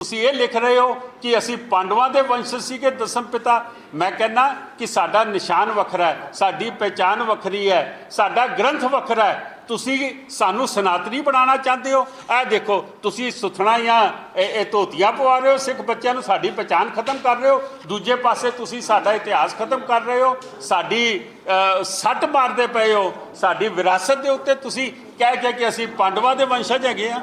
ਤੁਸੀਂ ਇਹ ਲਿਖ ਰਹੇ ਹੋ ਕਿ ਅਸੀਂ ਪਾਂਡਵਾਂ ਦੇ ਵੰਸ਼ ਸੀਗੇ, ਦਸਮ ਪਿਤਾ। ਮੈਂ ਕਹਿੰਦਾ ਕਿ ਸਾਡਾ ਨਿਸ਼ਾਨ ਵੱਖਰਾ ਹੈ, ਸਾਡੀ ਪਹਿਚਾਨ ਵੱਖਰੀ ਹੈ, ਸਾਡਾ ਗ੍ਰੰਥ ਵੱਖਰਾ ਹੈ। ਤੁਸੀਂ ਸਾਨੂੰ ਸਨਾਤਨੀ ਬਣਾਉਣਾ ਚਾਹੁੰਦੇ ਹੋ? ਇਹ ਦੇਖੋ, ਤੁਸੀਂ ਸੁਥਣਾ ਜਾਂ ਇਹ ਧੋਤੀਆਂ ਪਵਾ ਰਹੇ ਹੋ, ਸਿੱਖ ਬੱਚਿਆਂ ਨੂੰ ਸਾਡੀ ਪਹਿਚਾਨ ਖਤਮ ਕਰ ਰਹੇ ਹੋ। ਦੂਜੇ ਪਾਸੇ ਤੁਸੀਂ ਸਾਡਾ ਇਤਿਹਾਸ ਖਤਮ ਕਰ ਰਹੇ ਹੋ। ਸਾਡੀ ਸੱਟ ਮਾਰਦੇ ਪਏ ਹੋ। ਸਾਡੀ ਵਿਰਾਸਤ ਦੇ ਉੱਤੇ ਤੁਸੀਂ ਕਹਿ ਕੇ ਕਿ ਅਸੀਂ ਪਾਂਡਵਾਂ ਦੇ ਵੰਸ਼ਜ ਹੈਗੇ ਆ।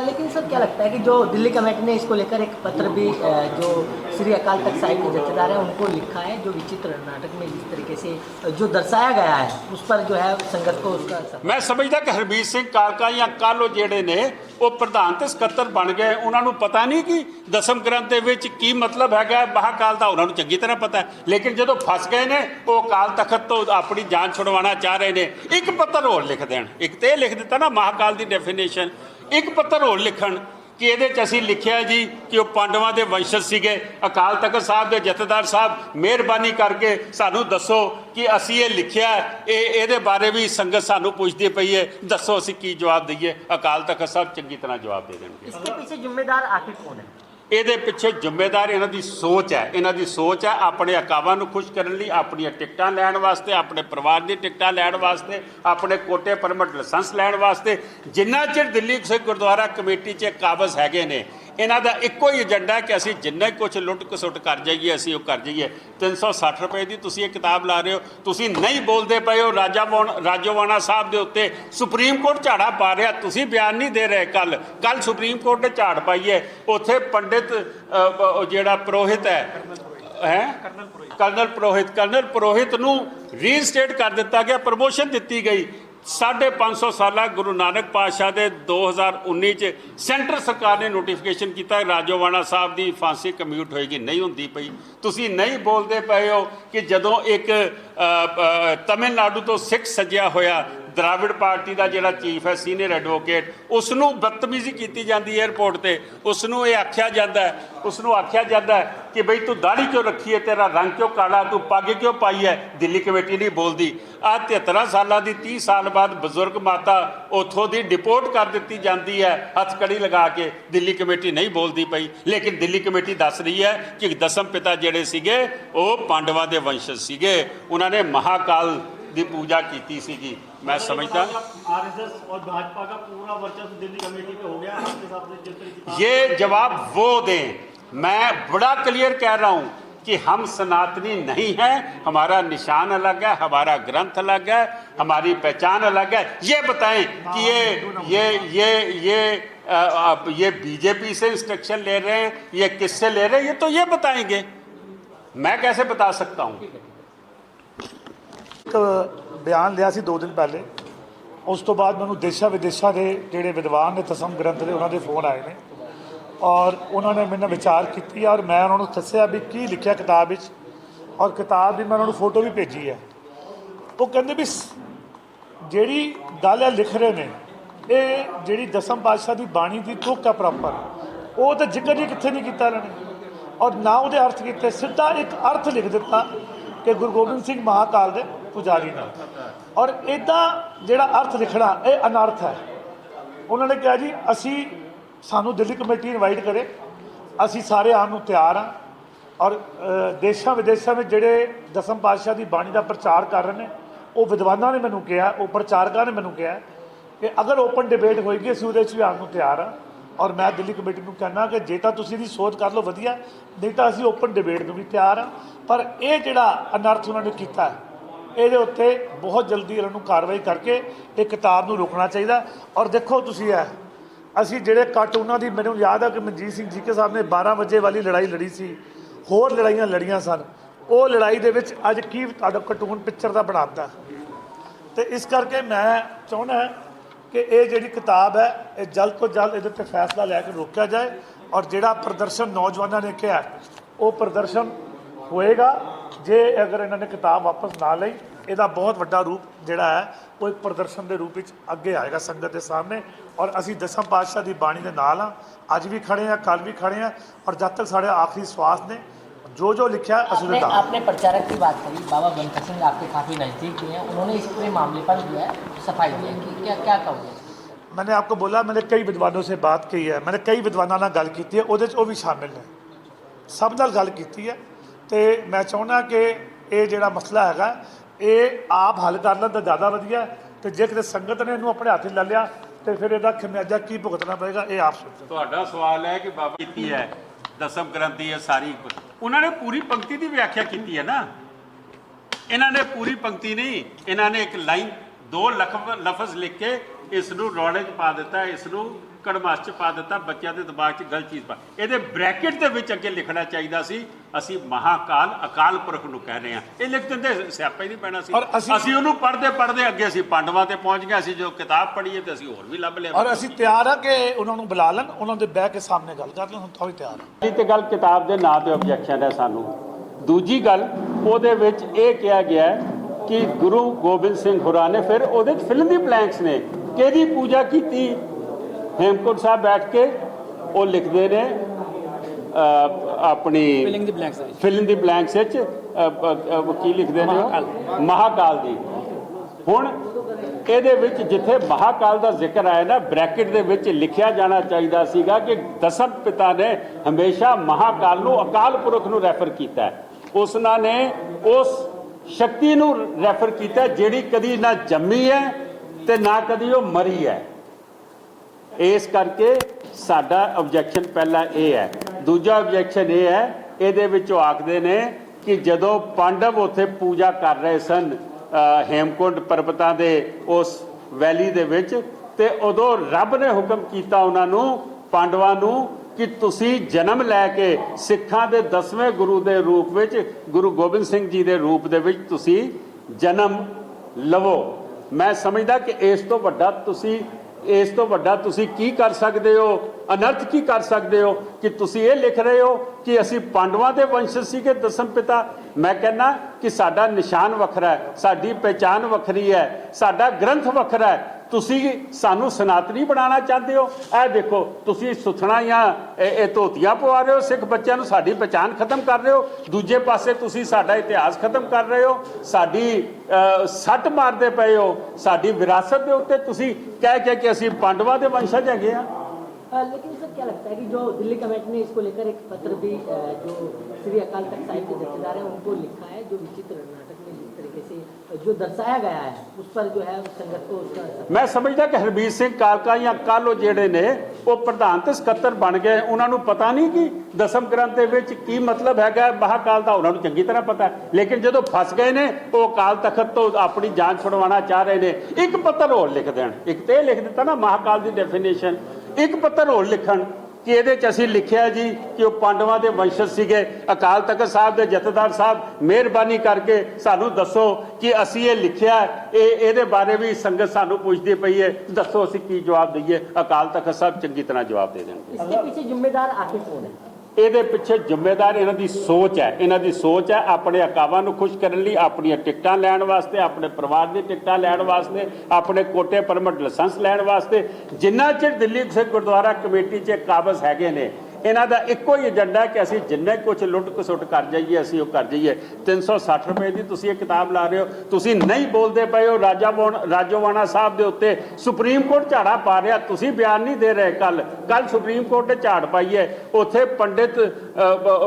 लेकिन सर क्या लगता है कि जो दिल्ली कमेटी ने इसको लेकर एक पत्र भी अ, जो श्री अकाल तख्त साहिब के जथेदार हैं उनको लिखा है जो विचित्र नाटक में जिस तरीके से अ, जो दर्शाया गया है उस पर जो है संगत को उसका असर ਮੈਂ ਸਮਝਦਾ ਕਿ ਹਰਬੀਰ ਸਿੰਘ ਕਾਲਕਾ ਜਾਂ ਕਾਲੋ ਜਿਹੜੇ ਨੇ ਉਹ ਪ੍ਰਧਾਨ ਤੇ ਸਕੱਤਰ ਬਣ ਗਏ ਉਹਨਾਂ ਨੂੰ ਪਤਾ ਨਹੀਂ ਕਿ ਦਸਮ ਗ੍ਰੰਥ ਦੇ ਵਿੱਚ ਕੀ ਮਤਲਬ ਹੈਗਾ ਮਹਾਕਾਲ ਦਾ ਉਹਨਾਂ ਨੂੰ ਚੰਗੀ ਤਰ੍ਹਾਂ ਪਤਾ ਹੈ ਲੇਕਿਨ ਜਦੋਂ ਫਸ ਗਏ ਨੇ ਉਹ ਅਕਾਲ ਤਖਤ ਤੋਂ ਆਪਣੀ ਜਾਨ ਛੁਡਵਾਉਣਾ ਚਾਹ ਰਹੇ ਨੇ ਇੱਕ ਪੱਤਰ ਹੋਰ ਲਿਖ ਦੇਣ ਇੱਕ ਤੇ ਇਹ ਲਿਖ ਦਿੱਤਾ ਨਾ ਮਹਾਕਾਲ ਦੀ ਡੈਫੀਨੇਸ਼ਨ ਇੱਕ ਪੱਤਰ ਹੋਰ ਲਿਖਣ ਕਿ ਇਹਦੇ 'ਚ ਅਸੀਂ ਲਿਖਿਆ ਜੀ ਕਿ ਉਹ ਪਾਂਡਵਾਂ ਦੇ ਵੰਸ਼ਜ ਸੀਗੇ। ਅਕਾਲ ਤਖਤ ਸਾਹਿਬ ਦੇ ਜਥੇਦਾਰ ਸਾਹਿਬ, ਮਿਹਰਬਾਨੀ ਕਰਕੇ ਸਾਨੂੰ ਦੱਸੋ ਕਿ ਅਸੀਂ ਇਹ ਲਿਖਿਆ ਇਹ ਇਹਦੇ ਬਾਰੇ ਵੀ ਸੰਗਤ ਸਾਨੂੰ ਪੁੱਛਦੀ ਪਈ ਹੈ। ਦੱਸੋ ਅਸੀਂ ਕੀ ਜਵਾਬ ਦਈਏ। ਅਕਾਲ ਤਖਤ ਸਾਹਿਬ ਚੰਗੀ ਤਰ੍ਹਾਂ ਜਵਾਬ ਦੇ ਦੇਣਗੇ। ਇਸ ਦੇ ਪਿੱਛੇ ਜ਼ਿੰਮੇਦਾਰ ਆਖਿਰ ਕੌਣ ਹੈ? ਇਹਦੇ ਪਿੱਛੇ ਜ਼ਿੰਮੇਦਾਰ ਇਹਨਾਂ ਦੀ ਸੋਚ ਹੈ। ਇਹਨਾਂ ਦੀ ਸੋਚ ਹੈ ਆਪਣੇ ਅਕਾਵਾਂ ਨੂੰ ਖੁਸ਼ ਕਰਨ ਲਈ, ਆਪਣੀਆਂ ਟਿਕਟਾਂ ਲੈਣ ਵਾਸਤੇ, ਆਪਣੇ ਪਰਿਵਾਰ ਦੀ ਟਿਕਟਾਂ ਲੈਣ ਵਾਸਤੇ, ਆਪਣੇ ਕੋਟੇ ਪਰਮਿਟ ਲਾਇਸੈਂਸ ਲੈਣ ਵਾਸਤੇ। ਜਿੰਨਾ ਚਿਰ ਦਿੱਲੀ ਸਿੱਖ ਗੁਰਦੁਆਰਾ ਕਮੇਟੀ 'ਚ ਕਾਬਜ਼ ਹੈਗੇ ਨੇ ਇਹਨਾਂ ਦਾ ਇੱਕੋ ਹੀ ਏਜੰਡਾ ਹੈ ਕਿ ਅਸੀਂ ਜਿੰਨਾ ਕੁਝ ਲੁੱਟ ਕਸੁੱਟ ਕਰ ਜਾਈਏ ਅਸੀਂ ਉਹ ਕਰ ਜਾਈਏ। 360 ਰੁਪਏ ਦੀ ਤੁਸੀਂ ਇਹ ਕਿਤਾਬ ਲਾ ਰਹੇ ਹੋ। ਤੁਸੀਂ ਨਹੀਂ ਬੋਲਦੇ ਪਏ ਹੋ ਰਾਜਾ ਰਾਜੋਵਾਨਾ ਸਾਹਿਬ ਦੇ ਉੱਤੇ। ਸੁਪਰੀਮ ਕੋਰਟ ਝਾੜਾ ਪਾ ਰਿਹਾ। ਤੁਸੀਂ ਬਿਆਨ ਨਹੀਂ ਦੇ ਰਹੇ ਕੱਲ ਕੱਲ ਸੁਪਰੀਮ ਕੋਰਟ ਨੇ ਝਾੜ ਪਾਈ ਹੈ। ਉੱਥੇ ਪੰਡਿਤ ਜਿਹੜਾ ਪ੍ਰੋਹਿਤ ਹੈ ਹੈ? ਕਰਨਲ ਪ੍ਰੋਹਿਤ। ਕਰਨਲ ਪ੍ਰੋਹਿਤ ਨੂੰ ਰੀਇਨਸਟੇਟ ਕਰ ਦਿੱਤਾ ਗਿਆ ਪ੍ਰਮੋਸ਼ਨ ਦਿੱਤੀ ਗਈ। 550 ਸਾਲਾ ਗੁਰੂ ਨਾਨਕ ਪਾਤਸ਼ਾਹ ਦੇ 2019 ਚ ਸੈਂਟਰ ਸਰਕਾਰ ਨੇ ਨੋਟੀਫਿਕੇਸ਼ਨ ਕੀਤਾ ਰਾਜੋਵਾਣਾ ਸਾਹਿਬ ਦੀ ਫਾਂਸੀ ਕਮਿਊਟ ਹੋਏਗੀ ਨਹੀਂ ਹੁੰਦੀ ਪਈ। ਤੁਸੀਂ ਨਹੀਂ ਬੋਲਦੇ ਪਏ ਹੋ ਕਿ ਜਦੋਂ ਇੱਕ ਅ, ਤਮਿਲਨਾਡੂ ਤੋਂ ਸਿੱਖ ਸੱਜਿਆ ਹੋਇਆ ਦਰਾਵਿੜ ਪਾਰਟੀ ਦਾ ਜਿਹੜਾ ਚੀਫ ਹੈ, ਸੀਨੀਅਰ ਐਡਵੋਕੇਟ ਉਸ ਨੂੰ ਬਦਤਮੀਜ਼ੀ ਕੀਤੀ ਜਾਂਦੀ ਹੈ 에ਅਰਪੋਰਟ ਤੇ। ਉਸ ਨੂੰ ਇਹ ਆਖਿਆ ਜਾਂਦਾ ਹੈ ਉਸ ਨੂੰ ਆਖਿਆ ਜਾਂਦਾ ਹੈ ਕਿ ਬਈ ਤੂੰ ਦਾੜੀ ਕਿਉਂ ਰੱਖੀ ਹੈ, ਤੇਰਾ ਰੰਗ ਕਿਉਂ ਕਾਲਾ ਤੂੰ ਪੱਗ ਕਿਉਂ ਪਾਈ ਹੈ? ਦਿੱਲੀ ਕਮੇਟੀ ਨਹੀਂ ਬੋਲਦੀ। ਆ 73 ਸਾਲਾਂ ਦੀ 30 ਸਾਲ ਬਾਅਦ ਬਜ਼ੁਰਗ ਮਾਤਾ ਉਥੋਂ ਦੀ ਡਿਪੋਰਟ ਕਰ ਦਿੱਤੀ ਜਾਂਦੀ ਹੈ, ਹੱਥਕੜੀ ਲਗਾ ਕੇ ਦਿੱਲੀ ਕਮੇਟੀ ਨਹੀਂ ਬੋਲਦੀ ਪਈ। ਲੇਕਿਨ ਦਿੱਲੀ ਕਮੇਟੀ ਦੱਸ ਰਹੀ ਹੈ ਕਿ ਦਸਮ ਪਿਤਾ ਜਿਹੜੇ ਸੀਗੇ, ਉਹ ਪਾਂਡਵਾਂ ਦੇ ਵੰਸ਼ਜ ਸੀਗੇ। ਉਹਨਾਂ ਨੇ ਮਹਾਕਾਲ ਦੀ ਪੂਜਾ ਕੀਤੀ ਸੀਗੀ मैं समझता आरएसएस और भाजपा का पूरा वर्चस्व दिल्ली कमेटी पे हो गया आपके साथ में जिस तरीके की ये जवाब वो दें मैं बड़ा क्लियर कह रहा हूं कि हम सनातनी नहीं हैं हमारा निशान अलग है हमारा ग्रंथ अलग है हमारी पहचान अलग है ये बताएं कि ये ये ये ये अ, अब ये बीजेपी से इंस्ट्रक्शन ले रहे हैं ये किससे ले रहे हैं ये तो ये बताएंगे मैं कैसे बता सकता हूं ਇੱਕ ਬਿਆਨ ਲਿਆ ਸੀ 2 ਦਿਨ ਪਹਿਲੇ। ਉਸ ਤੋਂ ਬਾਅਦ ਮੈਨੂੰ ਦੇਸ਼ਾਂ ਵਿਦੇਸ਼ਾਂ ਦੇ ਜਿਹੜੇ ਵਿਦਵਾਨ ਨੇ ਤਸਮ ਗ੍ਰੰਥ ਦੇ, ਉਹਨਾਂ ਦੇ ਫੋਨ ਆਏ ਨੇ। ਔਰ ਉਹਨਾਂ ਨੇ ਮੈਨੂੰ ਵਿਚਾਰ ਕੀਤੀ ਔਰ ਮੈਂ ਉਹਨਾਂ ਨੂੰ ਦੱਸਿਆ ਵੀ ਕੀ ਲਿਖਿਆ ਕਿਤਾਬ ਵਿੱਚ। ਔਰ ਕਿਤਾਬ ਦੀ ਮੈਂ ਉਹਨਾਂ ਨੂੰ ਫੋਟੋ ਵੀ ਭੇਜੀ ਹੈ। ਉਹ ਕਹਿੰਦੇ ਵੀ ਜਿਹੜੀ ਗੱਲ ਇਹ ਲਿਖ ਰਹੇ ਨੇ, ਇਹ ਜਿਹੜੀ ਦਸਮ ਪਾਤਸ਼ਾਹ ਦੀ ਬਾਣੀ ਦੀ ਤੁਕ ਹੈ ਪ੍ਰੋਪਰ ਉਹ ਤਾਂ ਜ਼ਿਕਰ ਹੀ ਕਿੱਥੇ ਨਹੀਂ ਕੀਤਾ ਇਹਨਾਂ ਨੇ। ਔਰ ਨਾ ਉਹਦੇ ਅਰਥ ਕੀਤੇ, ਸਿੱਧਾ ਇੱਕ ਅਰਥ ਲਿਖ ਦਿੱਤਾ। ਕਿ ਗੁਰੂ ਗੋਬਿੰਦ ਸਿੰਘ ਮਹਾਕਾਲ ਦੇ ਪੁਜਾਰੀ ਨੇ ਔਰ ਇਦਾਂ ਜਿਹੜਾ ਅਰਥ ਲਿਖਣਾ, ਇਹ ਅਨਰਥ ਹੈ। ਉਹਨਾਂ ਨੇ ਕਿਹਾ ਜੀ, ਅਸੀਂ ਸਾਨੂੰ ਦਿੱਲੀ ਕਮੇਟੀ ਇਨਵਾਈਟ ਕਰੇ। ਅਸੀਂ ਸਾਰੇ ਆਉਣ ਨੂੰ ਤਿਆਰ ਹਾਂ। ਔਰ ਦੇਸ਼ਾਂ ਵਿਦੇਸ਼ਾਂ ਵਿੱਚ ਜਿਹੜੇ ਦਸਮ ਪਾਤਸ਼ਾਹ ਦੀ ਬਾਣੀ ਦਾ ਪ੍ਰਚਾਰ ਕਰ ਰਹੇ ਨੇ, ਉਹ ਵਿਦਵਾਨਾਂ ਨੇ ਮੈਨੂੰ ਕਿਹਾ, ਉਹ ਪ੍ਰਚਾਰਕਾਂ ਨੇ ਮੈਨੂੰ ਕਿਹਾ ਕਿ ਅਗਰ ਓਪਨ ਡਿਬੇਟ ਹੋਏਗੀ, ਅਸੀਂ ਉਹਦੇ 'ਚ ਵੀ ਆਉਣ ਨੂੰ ਤਿਆਰ ਹਾਂ। ਔਰ ਮੈਂ ਦਿੱਲੀ ਕਮੇਟੀ ਨੂੰ ਕਹਿਣਾ ਕਿ ਜੇ ਤਾਂ ਤੁਸੀਂ ਇਹਦੀ ਸੋਚ ਕਰ ਲਓ ਵਧੀਆ, ਨਹੀਂ ਤਾਂ ਅਸੀਂ ਓਪਨ ਡਿਬੇਟ ਨੂੰ ਵੀ ਤਿਆਰ ਹਾਂ ਪਰ ਇਹ ਜਿਹੜਾ ਅਨਰਥ ਉਹਨਾਂ ਨੇ ਕੀਤਾ ਇਹਦੇ ਉੱਤੇ ਬਹੁਤ ਜਲਦੀ ਇਹਨਾਂ ਨੂੰ ਕਾਰਵਾਈ ਕਰਕੇ ਇਹ ਕਿਤਾਬ ਨੂੰ ਰੋਕਣਾ ਚਾਹੀਦਾ। ਔਰ ਦੇਖੋ ਤੁਸੀਂ ਇਹ, ਅਸੀਂ ਜਿਹੜੇ ਕਾਰਟੂਨਾਂ ਦੀ, ਮੈਨੂੰ ਯਾਦ ਆ ਕਿ ਮਨਜੀਤ ਸਿੰਘ ਜੀਕੇ ਸਾਹਿਬ ਨੇ 12 ਵਜੇ ਵਾਲੀ ਲੜਾਈ ਲੜੀ ਸੀ, ਹੋਰ ਲੜਾਈਆਂ ਲੜੀਆਂ ਸਨ। ਉਹ ਲੜਾਈ ਦੇ ਵਿੱਚ ਅੱਜ ਕੀ ਤੁਹਾਡਾ ਕਾਰਟੂਨ ਪਿਕਚਰ ਦਾ ਬਣਾਤਾ। ਤੇ ਇਸ ਕਰਕੇ ਮੈਂ ਚਾਹੁੰਦਾ ਕਿ ਇਹ ਜਿਹੜੀ ਕਿਤਾਬ ਹੈ, ਇਹ ਜਲਦ ਤੋਂ ਜਲਦ ਇਹਦੇ ਤੇ ਫੈਸਲਾ ਲੈ ਕੇ ਰੋਕਿਆ ਜਾਏ ਔਰ ਜਿਹੜਾ ਪ੍ਰਦਰਸ਼ਨ ਨੌਜਵਾਨਾਂ ਨੇ ਕਿਹਾ, ਉਹ ਪ੍ਰਦਰਸ਼ਨ ਹੋਏਗਾ ਜੇ ਅਗਰ ਇਹਨਾਂ ਨੇ ਕਿਤਾਬ ਵਾਪਸ ਨਾ ਲਈ। ਇਹਦਾ ਬਹੁਤ ਵੱਡਾ ਰੂਪ ਜਿਹੜਾ ਹੈ, ਉਹ ਇੱਕ ਪ੍ਰਦਰਸ਼ਨ ਦੇ ਰੂਪ ਵਿੱਚ ਅੱਗੇ ਆਏਗਾ ਸੰਗਤ ਦੇ ਸਾਹਮਣੇ ਔਰ ਅਸੀਂ ਦਸਮ ਪਾਤਸ਼ਾਹ ਦੀ ਬਾਣੀ ਦੇ ਨਾਲ ਆ ਅੱਜ ਵੀ ਖੜੇ ਆ ਕੱਲ ਵੀ ਖੜੇ ਆ ਔਰ ਜਦ ਤੱਕ ਸਾਡੇ ਆਖਰੀ ਸਵਾਸ ਨੇ जो जो लिखा असुविधा आपने, आपने प्रचारक की बात करी बाबा बनकर सिंह आपके काफ़ी नज़दीक भी हैं उन्होंने इस पूरे मामले पर जो है सफाई दी है क्या क्या कहोगे मैंने आपको बोला मैंने कई विद्वानों से बात की है मैंने कई ਵਿਦਵਾਨਾਂ ਨਾਲ ਗੱਲ ਕੀਤੀ ਹੈ ਉਹਦੇ 'ਚ ਉਹ ਵੀ ਸ਼ਾਮਿਲ ਨੇ। ਸਭ ਨਾਲ ਗੱਲ ਕੀਤੀ ਹੈ ਤੇ ਮੈਂ ਚਾਹੁੰਦਾ ਕਿ ਇਹ ਜਿਹੜਾ ਮਸਲਾ ਹੈਗਾ ਇਹ ਆਪ ਹੱਲ ਕਰ ਲੈਣ ਤਾਂ ਜ਼ਿਆਦਾ ਵਧੀਆ ਤੇ ਜੇ ਕਿਤੇ ਸੰਗਤ ਨੇ ਇਹਨੂੰ ਆਪਣੇ ਹੱਥ 'ਚ ਲੈ ਲਿਆ ਤੇ ਫਿਰ ਇਹਦਾ ਖਮਿਆਜਾ ਕੀ ਭੁਗਤਣਾ ਪਏਗਾ ਇਹ ਆਪ ਸੋਚੋ। ਤੁਹਾਡਾ ਸਵਾਲ ਹੈ ਕਿ ਬਾਬਾ ਕੀਤੀ ਹੈ। ਦਸਮ ਗ੍ਰੰਥੀ ਹੈ, ਸਾਰੀ ਉਹਨਾਂ ਨੇ ਪੂਰੀ ਪੰਕਤੀ ਦੀ ਵਿਆਖਿਆ ਕੀਤੀ ਹੈ ਨਾ। ਇਹਨਾਂ ਨੇ ਪੂਰੀ ਪੰਕਤੀ ਨਹੀਂ, ਇਹਨਾਂ ਨੇ ਇੱਕ ਲਾਈਨ, ਦੋ ਲਫ਼ ਲਫ਼ਜ਼ ਲਿਖ ਕੇ ਇਸ ਨੂੰ ਰੌਲੇ 'ਚ ਪਾ ਦਿੱਤਾ, ਇਸ ਨੂੰ ਕੜਮਾਸ 'ਚ ਪਾ ਦਿੱਤਾ ਬੱਚਿਆਂ ਦੇ ਦਿਮਾਗ 'ਚ ਗਲਤ ਚੀਜ਼ ਪਾ। ਇਹਦੇ ਬ੍ਰੈਕਟ ਦੇ ਵਿੱਚ ਅੱਗੇ ਲਿਖਣਾ ਚਾਹੀਦਾ ਸੀ ਅਸੀਂ ਮਹਾਕਾਲ ਅਕਾਲ ਪੁਰਖ ਨੂੰ ਕਹਿ ਰਹੇ ਹਾਂ। ਇਹ ਲਿਖ ਦਿੰਦੇ ਸਿਆਪਾ ਹੀ ਨਹੀਂ ਪੈਣਾ ਸੀ। ਔਰ ਅਸੀਂ- ਅਸੀਂ ਉਹਨੂੰ ਪੜ੍ਹਦੇ ਪੜ੍ਹਦੇ ਅੱਗੇ ਅਸੀਂ ਪਾਂਡਵਾਂ ਤੇ ਪਹੁੰਚ ਗਏ ਅਸੀਂ ਜੋ ਕਿਤਾਬ ਪੜ੍ਹੀ ਹੈ ਤੇ ਅਸੀਂ ਹੋਰ ਵੀ ਲੱਭ ਲਿਆ। ਔਰ ਅਸੀਂ ਤਿਆਰ ਆ ਕਿ ਉਹਨਾਂ ਨੂੰ ਬੁਲਾ ਲੈਣ ਉਹਨਾਂ ਦੇ ਬਹਿ ਕੇ ਸਾਹਮਣੇ ਗੱਲ ਕਰ ਲੈਣ ਹੁਣ ਤਾਂ ਵੀ ਤਿਆਰ ਆ ਇਹ ਤੇ ਗੱਲ ਕਿਤਾਬ ਦੇ ਨਾਂ ਤੇ ਆਬਜੈਕਸ਼ਨ ਹੈ ਸਾਨੂੰ। ਦੂਜੀ ਗੱਲ ਉਹਦੇ ਵਿੱਚ ਇਹ ਕਿਹਾ ਗਿਆ ਹੈ ਕਿ ਗੁਰੂ ਗੋਬਿੰਦ ਸਿੰਘ ਹੋਰਾਂ ਨੇ ਫਿਰ ਉਹਦੇ ਚ ਫਿਲ ਦੀ ਬਲੈਂਕਸ ਨੇ। ਕਿਹਦੀ ਪੂਜਾ ਕੀਤੀ? ਹੇਮਕੁੰਟ ਸਾਹਿਬ ਬੈਠ ਕੇ ਉਹ ਲਿਖਦੇ ਨੇ ਆਪਣੀ filling the blanks filling the blanks ਵਿੱਚ ਕੀ ਲਿਖਦੇ ਨੇ? ਮਹਾਕਾਲ ਦੀ ਹੁਣ ਇਹਦੇ ਵਿੱਚ ਜਿੱਥੇ ਮਹਾਕਾਲ ਦਾ ਜ਼ਿਕਰ ਆਇਆ ਨਾ ਬ੍ਰੈਕਟ ਦੇ ਵਿੱਚ ਲਿਖਿਆ ਜਾਣਾ ਚਾਹੀਦਾ ਸੀਗਾ ਕਿ ਦਸਮ ਪਿਤਾ ਨੇ ਹਮੇਸ਼ਾ ਮਹਾਕਾਲ ਨੂੰ ਅਕਾਲ ਪੁਰਖ ਨੂੰ ਰੈਫਰ ਕੀਤਾ। ਉਸਨਾਂ ਨੇ ਉਸ ਸ਼ਕਤੀ ਨੂੰ ਰੈਫਰ ਕੀਤਾ ਜਿਹੜੀ ਕਦੀ ਨਾ ਜੰਮੀ ਹੈ ਤੇ ਨਾ ਕਦੀ ਉਹ ਮਰੀ ਹੈ ਇਸ ਕਰਕੇ ਸਾਡਾ ਆਬਜੈਕਸ਼ਨ ਪਹਿਲਾ ਇਹ ਹੈ। ਦੂਜਾ ਆਬਜੈਕਸ਼ਨ ਇਹ ਹੈ, ਇਹਦੇ ਵਿੱਚ ਉਹ ਆਖਦੇ ਨੇ ਕਿ ਜਦੋਂ ਪਾਂਡਵ ਉੱਥੇ ਪੂਜਾ ਕਰ ਰਹੇ ਸਨ ਹੇਮਕੁੰਡ ਪਰਬਤਾਂ ਦੇ ਉਸ ਵੈਲੀ ਦੇ ਵਿੱਚ, ਤੇ ਉਦੋਂ ਰੱਬ ਨੇ ਹੁਕਮ ਕੀਤਾ ਉਹਨਾਂ ਨੂੰ, ਪਾਂਡਵਾਂ ਨੂੰ, ਕਿ ਤੁਸੀਂ ਜਨਮ ਲੈ ਕੇ ਸਿੱਖਾਂ ਦੇ 10ਵੇਂ ਗੁਰੂ ਦੇ ਰੂਪ ਵਿੱਚ, ਗੁਰੂ ਗੋਬਿੰਦ ਸਿੰਘ ਜੀ ਦੇ ਰੂਪ ਦੇ ਵਿੱਚ ਤੁਸੀਂ ਜਨਮ ਲਵੋ। ਮੈਂ ਸਮਝਦਾ ਕਿ ਇਸ ਤੋਂ ਵੱਡਾ ਤੁਸੀਂ ਇਸ ਤੋਂ ਵੱਡਾ ਤੁਸੀਂ ਕੀ ਕਰ ਸਕਦੇ ਹੋ? ਅਨਰਥ ਕੀ ਕਰ ਸਕਦੇ ਹੋ? ਕਿ ਤੁਸੀਂ ਇਹ ਲਿਖ ਰਹੇ ਹੋ ਕਿ ਅਸੀਂ ਪਾਂਡਵਾਂ ਦੇ ਵੰਸ਼ ਸੀਗੇ ਦਸਮ ਪਿਤਾ। ਮੈਂ ਕਹਿੰਦਾ ਕਿ ਸਾਡਾ ਨਿਸ਼ਾਨ ਵੱਖਰਾ ਹੈ, ਸਾਡੀ ਪਹਿਚਾਨ ਵੱਖਰੀ ਹੈ, ਸਾਡਾ ਗ੍ਰੰਥ ਵੱਖਰਾ ਹੈ। ਤੁਸੀਂ ਸਾਨੂੰ ਸਨਾਤਨੀ ਬਣਾਉਣਾ ਚਾਹੁੰਦੇ ਹੋ ਇਹ ਦੇਖੋ ਤੁਸੀਂ ਸੁਥਣਾ ਜਾਂ ਇਹ ਇਹ ਧੋਤੀਆਂ ਪਵਾ ਰਹੇ ਹੋ ਸਿੱਖ ਬੱਚਿਆਂ ਨੂੰ ਸਾਡੀ ਪਛਾਣ ਖਤਮ ਕਰ ਰਹੇ ਹੋ ਦੂਜੇ ਪਾਸੇ ਤੁਸੀਂ ਸਾਡਾ ਇਤਿਹਾਸ ਖਤਮ ਕਰ ਰਹੇ ਹੋ ਸਾਡੀ ਅ, ਸੱਟ ਮਾਰਦੇ ਪਏ ਹੋ ਸਾਡੀ ਵਿਰਾਸਤ ਦੇ ਉੱਤੇ ਤੁਸੀਂ ਕਹਿ ਕੇ ਕਿ ਅਸੀਂ ਪਾਂਡਵਾਂ ਦੇ ਵੰਸ਼ਜ ਹੈਗੇ ਆ अ, लेकिन सर क्या लगता है कि जो दिल्ली कमेटी ने इसको लेकर एक पत्र भी अ, जो श्री अकाल तख्त साहिब के जत्थेदार हैं उनको लिखा है जो विचित्र जो दर्शाया गया है उस पर जो है उस संगत को उसका ਮੈਂ ਸਮਝਦਾ ਕਿ ਹਰਬੀਰ ਸਿੰਘ ਕਾਲਕਾ ਜਾਂ ਕਾਲੋ ਜਿਹੜੇ ਨੇ ਉਹ ਪ੍ਰਧਾਨ ਤੇ ਸਕੱਤਰ ਬਣ ਗਏ ਉਹਨਾਂ ਨੂੰ ਪਤਾ ਨਹੀਂ ਕਿ ਦਸਮ ਗ੍ਰੰਥ ਦੇ ਵਿੱਚ ਕੀ ਮਤਲਬ ਹੈਗਾ ਮਹਾਕਾਲ ਦਾ ਉਹਨਾਂ ਨੂੰ ਚੰਗੀ ਤਰ੍ਹਾਂ ਪਤਾ ਹੈ। ਲੇਕਿਨ ਜਦੋਂ ਫਸ ਗਏ ਨੇ ਉਹ ਅਕਾਲ ਤਖਤ ਤੋਂ ਆਪਣੀ ਜਾਨ ਛੁਡਵਾਉਣਾ ਚਾਹ ਰਹੇ ਨੇ ਇੱਕ ਪੱਤਰ ਹੋਰ ਲਿਖ ਦੇਣ ਇੱਕ ਤੇ ਇਹ ਲਿਖ ਦਿੱਤਾ ਨਾ ਮਹਾਕਾਲ ਦੀ ਡੈਫੀਨੇਸ਼ਨ ਇੱਕ ਪੱਤਰ ਹੋਰ ਲਿਖਣ ਕਿ ਇਹਦੇ 'ਚ ਅਸੀਂ ਲਿਖਿਆ ਜੀ ਕਿ ਉਹ ਪਾਂਡਵਾਂ ਦੇ ਵੰਸ਼ਜ ਸੀਗੇ। ਅਕਾਲ ਤਖਤ ਸਾਹਿਬ ਦੇ ਜਥੇਦਾਰ ਸਾਹਿਬ, ਮਿਹਰਬਾਨੀ ਕਰਕੇ ਸਾਨੂੰ ਦੱਸੋ ਕਿ ਅਸੀਂ ਇਹ ਲਿਖਿਆ ਇਹ, ਇਹਦੇ ਬਾਰੇ ਵੀ ਸੰਗਤ ਸਾਨੂੰ ਪੁੱਛਦੀ ਪਈ ਹੈ। ਦੱਸੋ ਅਸੀਂ ਕੀ ਜਵਾਬ ਦਈਏ। ਅਕਾਲ ਤਖਤ ਸਾਹਿਬ ਚੰਗੀ ਤਰ੍ਹਾਂ ਜਵਾਬ ਦੇ ਦੇਣਗੇ। ਇਸ ਦੇ ਪਿੱਛੇ ਜ਼ਿੰਮੇਦਾਰ ਆਖਿਰ ਕੌਣ ਹੈ? ਇਹਦੇ ਪਿੱਛੇ ਜ਼ਿੰਮੇਦਾਰ ਇਹਨਾਂ ਦੀ ਸੋਚ ਹੈ। ਇਹਨਾਂ ਦੀ ਸੋਚ ਹੈ ਆਪਣੇ ਅਕਾਵਾਂ ਨੂੰ ਖੁਸ਼ ਕਰਨ ਲਈ, ਆਪਣੀਆਂ ਟਿਕਟਾਂ ਲੈਣ ਵਾਸਤੇ, ਆਪਣੇ ਪਰਿਵਾਰ ਦੀ ਟਿਕਟਾਂ ਲੈਣ ਵਾਸਤੇ, ਆਪਣੇ ਕੋਟੇ ਪਰਮਿਟ ਲਾਇਸੈਂਸ ਲੈਣ ਵਾਸਤੇ। ਜਿੰਨਾ ਚਿਰ ਦਿੱਲੀ ਸਿੱਖ ਗੁਰਦੁਆਰਾ ਕਮੇਟੀ 'ਚ ਕਾਬਜ਼ ਹੈਗੇ ਨੇ ਇਹਨਾਂ ਦਾ ਇੱਕੋ ਹੀ ਏਜੰਡਾ ਹੈ ਕਿ ਅਸੀਂ ਜਿੰਨੇ ਕੁਝ ਲੁੱਟ ਕਸੁੱਟ ਕਰ ਜਾਈਏ ਅਸੀਂ ਉਹ ਕਰ ਜਾਈਏ। 360 ਰੁਪਏ ਦੀ ਤੁਸੀਂ ਇਹ ਕਿਤਾਬ ਲਾ ਰਹੇ ਹੋ। ਤੁਸੀਂ ਨਹੀਂ ਬੋਲਦੇ ਪਏ ਹੋ ਰਾਜਾ ਰਾਜੋਵਾਨਾ ਸਾਹਿਬ ਦੇ ਉੱਤੇ। ਸੁਪਰੀਮ ਕੋਰਟ ਝਾੜਾ ਪਾ ਰਿਹਾ ਤੁਸੀਂ ਬਿਆਨ ਨਹੀਂ ਦੇ ਰਹੇ ਕੱਲ ਕੱਲ ਸੁਪਰੀਮ ਕੋਰਟ ਨੇ ਝਾੜ ਪਾਈ ਹੈ। ਉੱਥੇ ਪੰਡਿਤ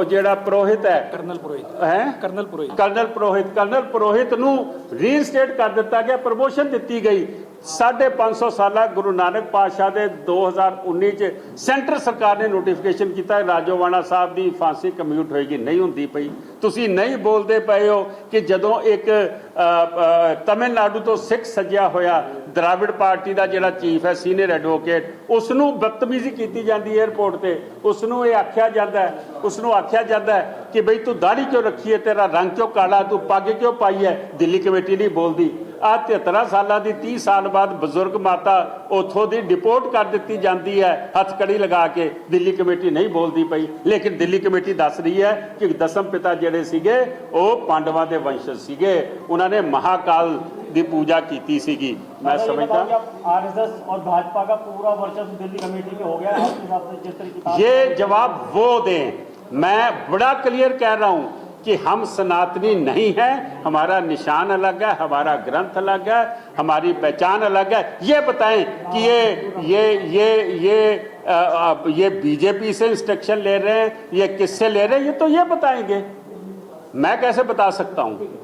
ਜਿਹੜਾ ਪੁਰੋਹਿਤ ਹੈ। ਕਰਨਲ ਪੁਰੋਹਿਤ। ਹੈ? Colonel Purohit. Colonel Purohit colonel Purohit ਨੂੰ ਰੀਇਨਸਟੇਟ ਕਰ ਦਿੱਤਾ ਗਿਆ ਪ੍ਰਮੋਸ਼ਨ ਦਿੱਤੀ ਗਈ। 550 ਸਾਲਾ ਗੁਰੂ ਨਾਨਕ ਪਾਤਸ਼ਾਹ ਦੇ 2019 ਚ ਸੈਂਟਰ ਸਰਕਾਰ ਨੇ ਨੋਟੀਫਿਕੇਸ਼ਨ ਕੀਤਾ ਰਾਜੋਵਾਣਾ ਸਾਹਿਬ ਦੀ ਫਾਂਸੀ ਕਮਿਊਟ ਹੋਏਗੀ, ਨਹੀਂ ਹੁੰਦੀ ਪਈ। ਤੁਸੀਂ ਨਹੀਂ ਬੋਲਦੇ ਪਏ ਹੋ ਕਿ ਜਦੋਂ ਇੱਕ ਅ, ਤਮਿਲਨਾਡੂ ਤੋਂ ਸਿੱਖ ਸੱਜਿਆ ਹੋਇਆ ਦਰਾਵਿੜ ਪਾਰਟੀ ਦਾ ਜਿਹੜਾ ਚੀਫ ਹੈ ਸੀਨੀਅਰ ਐਡਵੋਕੇਟ ਉਸ ਨੂੰ ਬਦਤਮੀਜ਼ੀ ਕੀਤੀ ਜਾਂਦੀ ਹੈ 에ਅਰਪੋਰਟ ਤੇ। ਉਸ ਨੂੰ ਇਹ ਆਖਿਆ ਜਾਂਦਾ ਹੈ ਉਸ ਨੂੰ ਆਖਿਆ ਜਾਂਦਾ ਹੈ ਕਿ ਬਈ ਤੂੰ ਦਾੜੀ ਕਿਉਂ ਰੱਖੀ ਹੈ ਤੇਰਾ ਰੰਗ ਕਿਉਂ ਕਾਲਾ ਤੂੰ ਪੱਗ ਕਿਉਂ ਪਾਈ ਹੈ? ਦਿੱਲੀ ਕਮੇਟੀ ਨਹੀਂ ਬੋਲਦੀ। ਆ 73 ਸਾਲਾਂ ਦੀ 30 ਸਾਲ ਬਾਅਦ ਬਜ਼ੁਰਗ ਮਾਤਾ ਉਥੋਂ ਦੀ ਡਿਪੋਰਟ ਕਰ ਦਿੱਤੀ ਜਾਂਦੀ ਹੈ ਹੱਥਕੜੀ ਲਗਾ ਕੇ। ਦਿੱਲੀ ਕਮੇਟੀ ਨਹੀਂ ਬੋਲਦੀ ਪਈ। ਲੇਕਿਨ ਦਿੱਲੀ ਕਮੇਟੀ ਦੱਸ ਰਹੀ ਹੈ ਕਿ ਦਸਮ ਪਿਤਾ ਜਿਹੜੇ ਸੀਗੇ ਉਹ ਪਾਂਡਵਾਂ ਦੇ ਵੰਸ਼ਜ ਸੀਗੇ ਉਹਨਾਂ ਨੇ ਮਹਾਕਾਲ ਦੀ ਪੂਜਾ ਕੀਤੀ ਸੀਗੀ ਮੈਂ अच्छा, ये ਸਮਝਦਾ बताओ कि आप आरएसएस और भाजपा का पूरा वर्चस्व दिल्ली कमेटी में हो गया है आपके हिसाब से जिस तरह की किताब ये जवाब वो दें मैं बड़ा क्लियर कह रहा हूं कि हम सनातनी नहीं हैं हमारा निशान अलग है हमारा ग्रंथ अलग है हमारी पहचान अलग है ये बताएं कि ये ये ये ये अ, अ, ये बीजेपी से इंस्ट्रक्शन ले रहे हैं ये किससे ले रहे हैं ये तो ये बताएंगे मैं कैसे बता सकता हूं